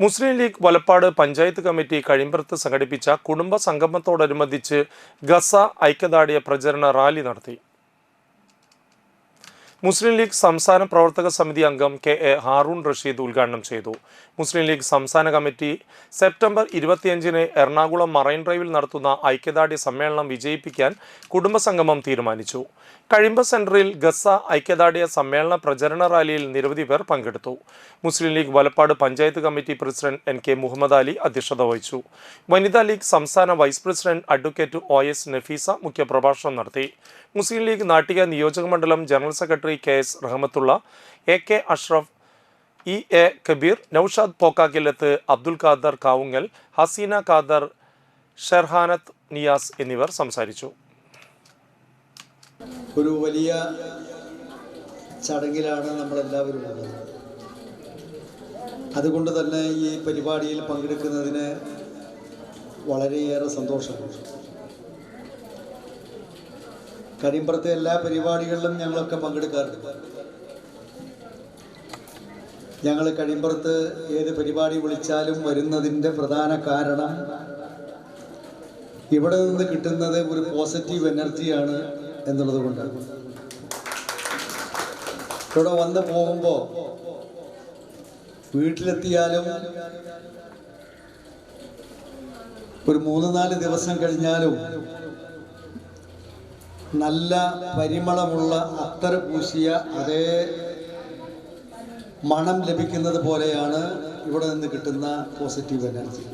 മുസ്ലിം League Valappad panchayat committee കഴിമ്പറത്ത് സംഘടിപ്പിച്ച കുടുംബ സംഗമത്തോടനുബന്ധിച്ച് ഗസ ഐക്യദാർഢ്യ പ്രചരണ റാലി നടത്തി. മുസ്ലിം ലീഗ് സംസ്ഥാന പ്രവർത്തക സമിതി അംഗം കെ എ ഹാറൂൺ റഷീദ് ഉദ്ഘാടനം ചെയ്തു. മുസ്ലിം ലീഗ് സംസ്ഥാന കമ്മിറ്റി സെപ്റ്റംബർ ഇരുപത്തിയഞ്ചിന് എറണാകുളം മറൈൻ ഡ്രൈവിൽ നടത്തുന്ന ഐക്യദാർഢ്യ സമ്മേളനം വിജയിപ്പിക്കാൻ കുടുംബസംഗമം തീരുമാനിച്ചു. കഴിമ്പ സെന്ററിൽ ഗസ ഐക്യദാർഢ്യ സമ്മേളന പ്രചരണ റാലിയിൽ നിരവധി പേർ പങ്കെടുത്തു. Muslim League Valappad panchayat committee president N K Muhammad Ali അധ്യക്ഷത വഹിച്ചു. വനിതാ ലീഗ് സംസ്ഥാന vice president advocate O S Nafeesa മുഖ്യപ്രഭാഷണം നടത്തി. മുസ്ലിം ലീഗ് നാട്ടിക നിയോജക മണ്ഡലം general secretary K S Rahmathulla A K Ashraf E A Kabeer Noushad Pokkakkillath Abdul Khader Kavungal Haseena Khader Sherhanath Niyas എന്നിവർ സംസാരിച്ചു. ഒരു വലിയ ചടങ്ങിലാണ് നമ്മളെല്ലാവരും ഉള്ളത്. അതുകൊണ്ട് തന്നെ ഈ പരിപാടിയിൽ പങ്കെടുക്കുന്നതിന് വളരെയേറെ സന്തോഷമുണ്ട്. കരിമ്പുറത്തെ എല്ലാ പരിപാടികളിലും ഞങ്ങളൊക്കെ പങ്കെടുക്കാറുണ്ട്. ഞങ്ങൾ കഴിമ്പുറത്ത് ഏത് പരിപാടി വിളിച്ചാലും വരുന്നതിന്റെ പ്രധാന കാരണം ഇവിടെ നിന്ന് കിട്ടുന്നത് ഒരു പോസിറ്റീവ് എനർജിയാണ് എന്നുള്ളത് കൊണ്ടാണ്. ഇവിടെ വന്ന് പോകുമ്പോൾ വീട്ടിലെത്തിയാലും ഒരു മൂന്ന് നാല് ദിവസം കഴിഞ്ഞാലും നല്ല പരിമളമുള്ള അത്തർ പൂശിയ അതേ മണം ലഭിക്കുന്നത് പോലെയാണ് ഇവിടെ നിന്ന് കിട്ടുന്ന പോസിറ്റീവ് എനർജി